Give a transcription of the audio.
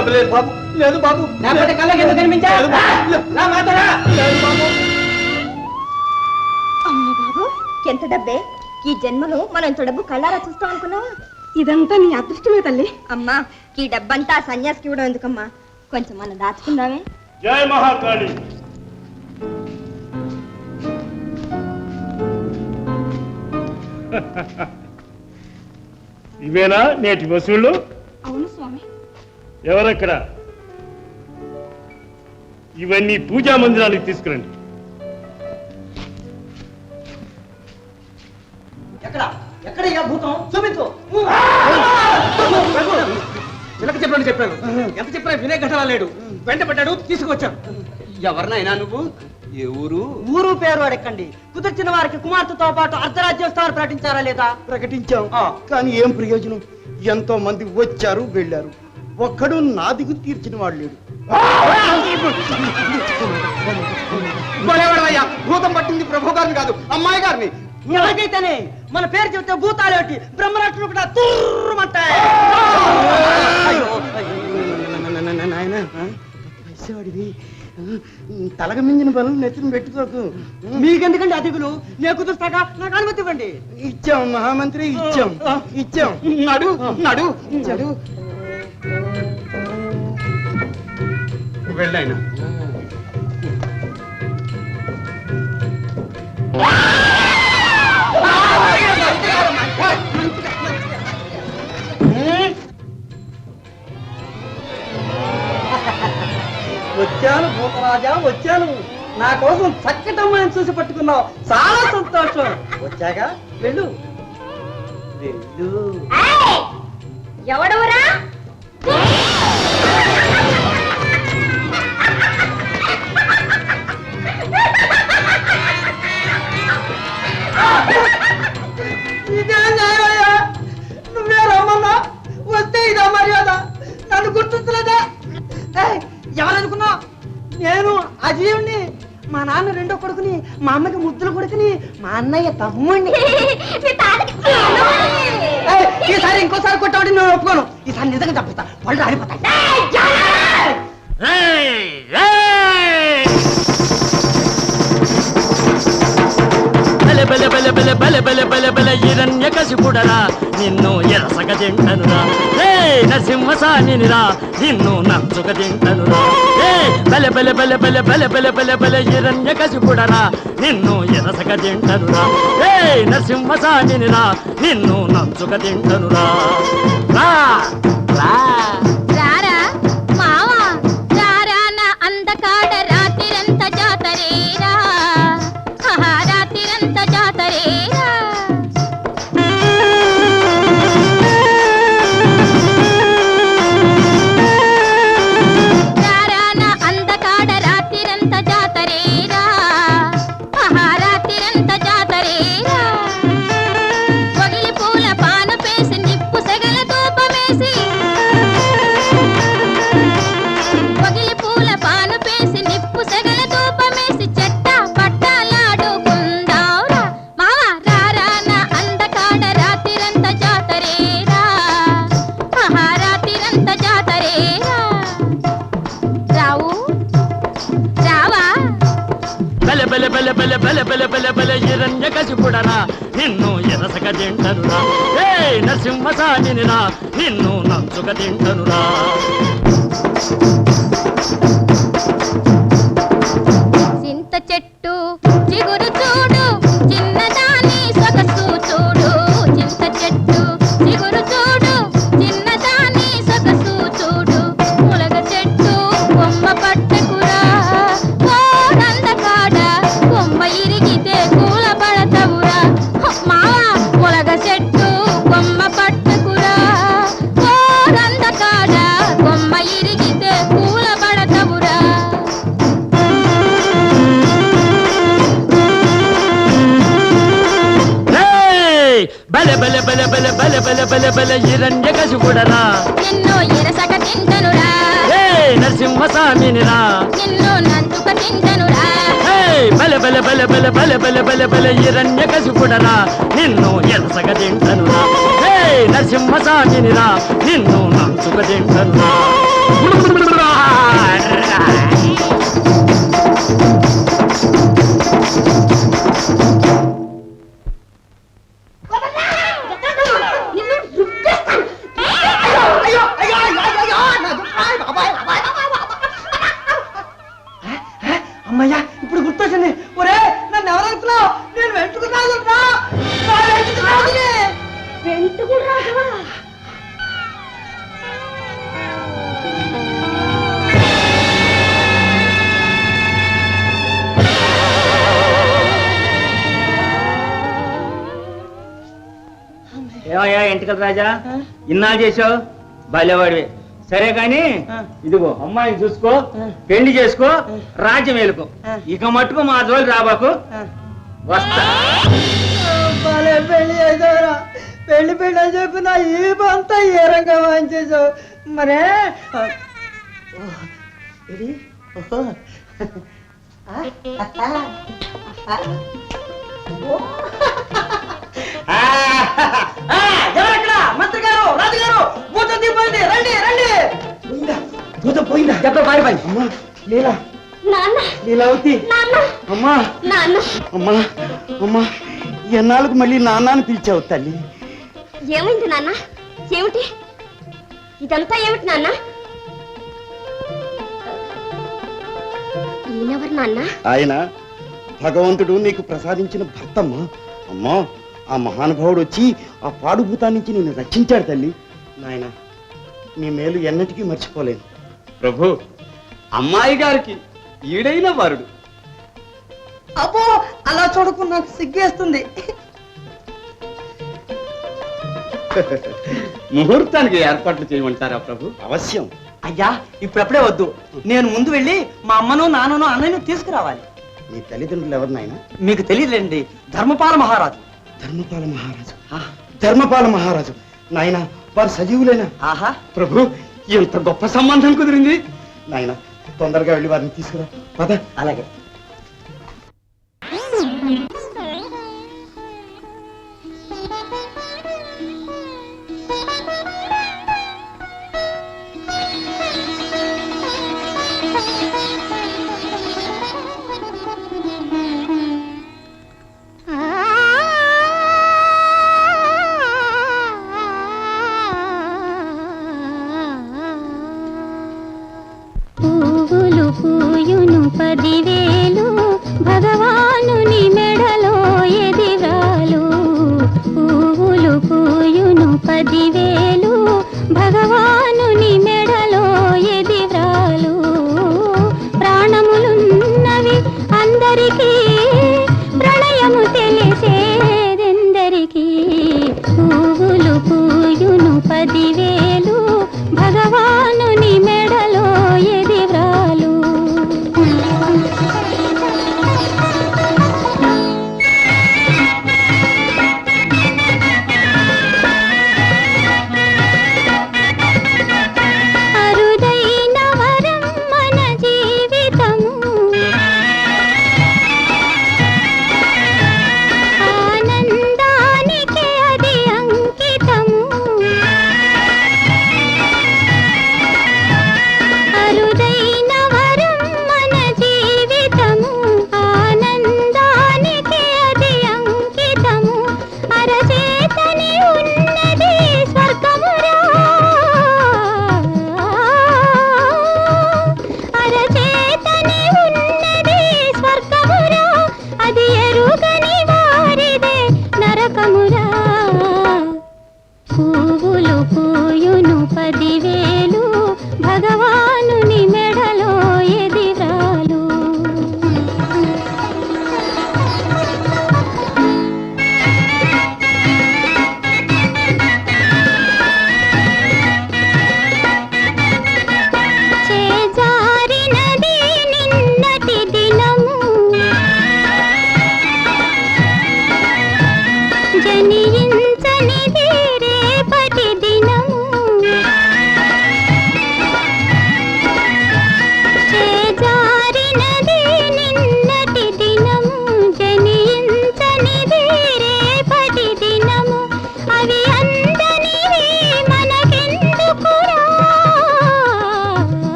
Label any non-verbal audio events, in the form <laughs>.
డబ్బు లేదు బాబు. లేదు బాబు లేకపోతే కళ్ళకి ఎందుకు అమ్మ బాబు. ఎంత డబ్బే? ఈ జన్మలో మనం ఇంత డబ్బు కళ్ళారా చూస్తాం అనుకున్నావా? ఇదంతా నీ అదృష్టమే తల్లి. అమ్మా ఈ డబ్బంతా సన్యాసికి ఇవ్వడం ఎందుకమ్మా? కొంచెం మనం దాచుకుందామే. జయ మహాకాళి. <laughs> ఇవేనా నేటి వసూళ్ళు ఎవరక్కడ? ఇవన్నీ పూజా మందిరానికి తీసుకురండి. ఎక్కడ? భూతం చూపించు. చిలక చెప్పాను చెప్పాను. ఎంత చెప్పినా వినే ఘటన లేడు వెంట పడ్డాడు తీసుకొచ్చాను ఎవరినైనా నువ్వు? ఏ ఊరు? ఊరు పేరు అడగండి కుదిర్చిన వారికి కుమార్తెతో పాటు అర్ధరాజ్యోత్సవాలు ప్రకటించారా లేదా? ప్రకటించాం. కానీ ఏం ప్రయోజనం? ఎంతో మంది వచ్చారు వెళ్ళారు. ఒక్కడు నా దిగు తీర్చిన వాడు లేడు. భూతం పట్టింది ప్రభు గారిని కాదు అమ్మాయి గారిని. ఎలాగైతేనే మన పేరు చెబితే భూతాలేటి బ్రహ్మరాక్షులు కూడా తూర్రమంటాయి. వయసేవాడివి తలగ మించిన పనులు నెత్తిన పెట్టుకోకు. మీకెందుకండి అతిథులు నేను కుదురుస్తాక నాకు అనుమతి ఇవ్వండి. ఇచ్చాం మహామంత్రి ఇచ్చాం. ఇచ్చాం. నడు నడు. నడు వెళ్ళాయినా? వచ్చాను భూతరాజా వచ్చాను. నా కోసం చక్కటి అమ్మాయిని చూసి పట్టుకున్నావు. చాలా సంతోషం. వచ్చాక వెళ్ళు. వెళ్ళు. ఎవడవురా? అజీవుని మా నాన్న రెండో కొడుకుని మా అమ్మకి ముద్దుల కొడుకుని మా అన్నయ్య తమ్ముడిని ఏయ్, ఈసారి ఇంకోసారి కొట్టామంటే నేను ఒప్పుకోను. ఈసారి నిజంగా తప్పిస్తా వాళ్ళు ఆడిపోతాయి బలె బలె బలె బలె బలె బలె బలె బలె ఇరణ్య నిన్ను ఎరసగ తింటనురా ఏ నరసింహసానినిరా నిన్ను నంచుక తింటనురా ఏ బలె బలె బలె బలె బలె బలె బలె బలె హిరణ్య కసిపుడరా నిన్ను ఎరసగ తింటనురా ఏ నరసింహసానినిరా నిన్ను నంచుక తింటనురా రా రా. ఏ నరసింహసానినిరా నిన్ను నంచుక తింటనురా. బలె బలె బలె బలె బలె బలె బలె బలె ఇరణ్య కసిపుడరా నిన్ను ఎరసక తింటనురా ఏ నరసింహసానినిరా నిన్ను నందుక తింటనురా ఏయ్! బలె బలె బలె బలె బలె బలె బలె బలె ఇరణ్య కసిపుడరా నిన్ను తింటనురా నిన్ను నంచుక తింటనురా అమ్మయ్యా ఇప్పుడు గుర్తొచ్చింది. ఒరే నన్ను ఎవరనుకున్నావు నేను వెంటుకున్నాను రా నా వెంటుకున్నాను వెంటుకుడు రాఘవా ఏమయ్యా ఎంటికల రాజా? ఇన్నాళ్ళు చేసావు? బాల్యవాడివి సరే కాని ఇదిగో అమ్మాయిని చూసుకో పెళ్ళి చేసుకో రాజ్యం వేలుకో ఇక మట్టుకు మా జోలి రాబాకు. వస్తా. పెళ్ళి చేసావురా పెళ్ళి పెళ్ళి అని చెప్పి నా ఈ అంతా ఏ రంగా వాయించేసావు మరే ఓ, మంత్రి గారు రాజు గారు భూతం దిగిపోయింది రండి రండి. పోయిందా? భూతం పోయిందా? దెబ్బ పారిపోయి అమ్మా లీలా. నాన్న. లీలావతి. నాన్న. అమ్మా. నాన్న. అమ్మా అమ్మా ఎన్నాళ్ళకు మళ్ళీ నాన్నని పిలిచావు తల్లి? ఏమైంది నాన్న? ఏమిటి? ఇదంతా ఏమిటి నాన్న? ఈయనెవరు నాన్న? ఆయన భగవంతుడు నీకు ప్రసాదించిన భర్తమ్మా. అమ్మా ఆ మహానుభావుడు వచ్చి ఆ పాడుభూతాన్ని నుంచి నిన్ను రక్షించాడు తల్లి. నాయన నీ మేలు ఎన్నటికీ మర్చిపోలేను. ప్రభు అమ్మాయి గారికి ఈడైన వరుడు. అబ్బో అలా చూడకు నాకు సిగ్గేస్తుంది. ముహూర్తానికి ఏర్పాట్లు చేయమంటారా ప్రభు? అవశ్యం. అయ్యా ఇప్పుడప్పుడే వద్దు. నేను ముందు వెళ్ళి మా అమ్మను నాన్నను అన్నయ్యను తీసుకురావాలి. నీ తల్లిదండ్రులు ఎవరు నాయన? మీకు తెలియదులేండి ధర్మపాల మహారాజు. ధర్మపాల మహారాజు. ధర్మపాల మహారాజు. నాయన వారు సజీవులేనా? ఆహా. ప్రభు ఎంత గొప్ప సంబంధం కుదిరింది. నాయన తొందరగా వెళ్ళి వారిని తీసుకురా. పద. అలాగే.